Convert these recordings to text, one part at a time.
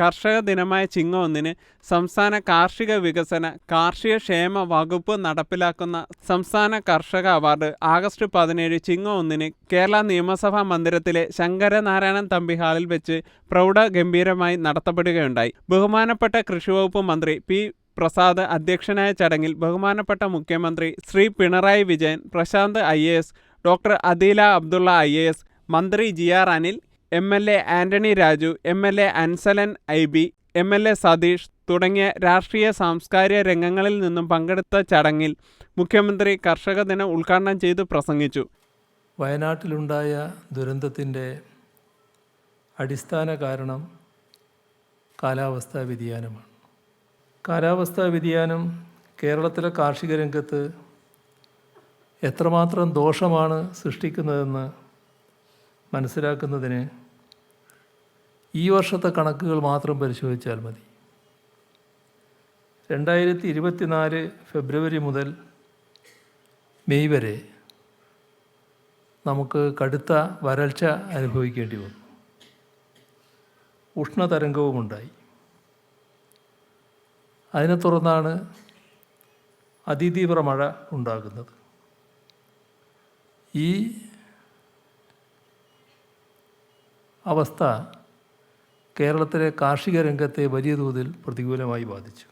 കർഷക ദിനമായ ചിങ്ങ ഒന്നിന് സംസ്ഥാന കാർഷിക വികസന കാർഷിക ക്ഷേമ വകുപ്പ് നടപ്പിലാക്കുന്ന സംസ്ഥാന കർഷക അവാർഡ് ആഗസ്റ്റ് പതിനേഴ് ചിങ്ങ ഒന്നിന് കേരള നിയമസഭാ മന്ദിരത്തിലെ ശങ്കരനാരായണൻ തമ്പി ഹാളിൽ വെച്ച് പ്രൗഢ ഗംഭീരമായി നടത്തപ്പെടുകയുണ്ടായി. ബഹുമാനപ്പെട്ട കൃഷിവകുപ്പ് മന്ത്രി പി പ്രസാദ് അധ്യക്ഷനായ ചടങ്ങിൽ ബഹുമാനപ്പെട്ട മുഖ്യമന്ത്രി Shri Pinarayi Vijayan Prashanth I doctor Adeela Abdulla I മന്ത്രി G R Anil M L A Antony Raju M L A Ansalan I B M L A Satheesh തുടങ്ങിയ രാഷ്ട്രീയ സാംസ്കാരിക രംഗങ്ങളിൽ നിന്നും പങ്കെടുത്ത ചടങ്ങിൽ മുഖ്യമന്ത്രി കർഷക ദിനം ഉദ്ഘാടനം ചെയ്ത് പ്രസംഗിച്ചു. വയനാട്ടിലുണ്ടായ ദുരന്തത്തിന്റെ അടിസ്ഥാന കാരണം കാലാവസ്ഥാ വ്യതിയാനമാണ്. കാലാവസ്ഥാ വ്യതിയാനം കേരളത്തിലെ കാർഷിക രംഗത്ത് എത്രമാത്രം ദോഷമാണ് സൃഷ്ടിക്കുന്നതെന്ന് മനസ്സിലാക്കുന്നതിന് ഈ വർഷത്തെ കണക്കുകൾ മാത്രം പരിശോധിച്ചാൽ മതി. രണ്ടായിരത്തി ഇരുപത്തിനാല് ഫെബ്രുവരി മുതൽ മെയ് വരെ നമുക്ക് കടുത്ത വരൾച്ച അനുഭവിക്കേണ്ടി വന്നു. ഉഷ്ണതരംഗവുമുണ്ടായി അതിനെ തുടർന്നാണ് അതിതീവ്ര മഴ ഉണ്ടാകുന്നത്. ഈ അവസ്ഥ കേരളത്തിലെ കാർഷിക രംഗത്തെ വലിയ തോതിൽ പ്രതികൂലമായി ബാധിച്ചു.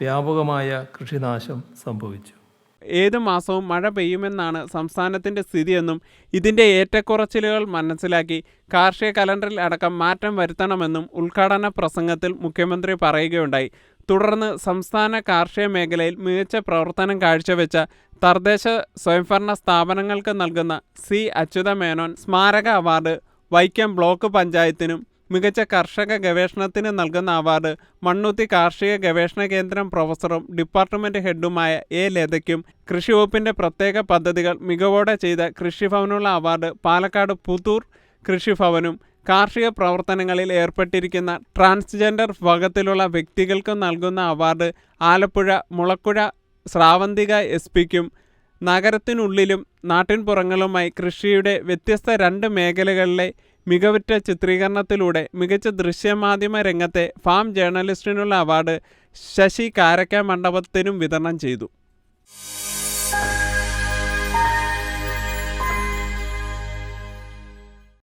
വ്യാപകമായ കൃഷിനാശം സംഭവിച്ചു. ഏത് മാസവും മഴ പെയ്യുമെന്നാണ് സംസ്ഥാനത്തിന്റെ സ്ഥിതിയെന്നും ഇതിന്റെ ഏറ്റക്കുറച്ചിലുകൾ മനസ്സിലാക്കി കാർഷിക കലണ്ടറിൽ അടക്കം മാറ്റം വരുത്തണമെന്നും ഉദ്ഘാടന പ്രസംഗത്തിൽ മുഖ്യമന്ത്രി പറയുകയുണ്ടായി. തുടർന്ന് സംസ്ഥാന കാർഷിക മേഖലയിൽ മികച്ച പ്രവർത്തനം കാഴ്ചവെച്ച തദ്ദേശ സ്വയംഭരണ സ്ഥാപനങ്ങൾക്ക് നൽകുന്ന സി അച്യുത മേനോൻ സ്മാരക അവാർഡ് വൈക്കം ബ്ലോക്ക് പഞ്ചായത്തിനും മികച്ച കർഷക ഗവേഷണത്തിന് നൽകുന്ന അവാർഡ് മണ്ണുത്തി കാർഷിക ഗവേഷണ കേന്ദ്രം പ്രൊഫസറും ഡിപ്പാർട്ട്മെന്റ് ഹെഡുമായ എ ലതയ്ക്കും കൃഷിവകുപ്പിന്റെ പ്രത്യേക പദ്ധതികൾ മികവോടെ ചെയ്ത കൃഷിഭവനുള്ള അവാർഡ് പാലക്കാട് പുത്തൂർ കൃഷിഭവനും കാർഷിക പ്രവർത്തനങ്ങളിൽ ഏർപ്പെട്ടിരിക്കുന്ന ട്രാൻസ്ജെൻഡർ വിഭാഗത്തിലുള്ള വ്യക്തികൾക്കും നൽകുന്ന അവാർഡ് ആലപ്പുഴ മുളക്കുഴ സ്രാവന്തിക എസ് പിക്കും നഗരത്തിനുള്ളിലും നാട്ടിൻപുറങ്ങളുമായി കൃഷിയുടെ വ്യത്യസ്ത രണ്ട് മേഖലകളിലെ മികവുറ്റ ചിത്രീകരണത്തിലൂടെ മികച്ച ദൃശ്യമാധ്യമ രംഗത്തെ ഫാം ജേർണലിസ്റ്റിനുള്ള അവാർഡ് ശശി കാരക്ക മണ്ഡപത്തിനും വിതരണം ചെയ്തു.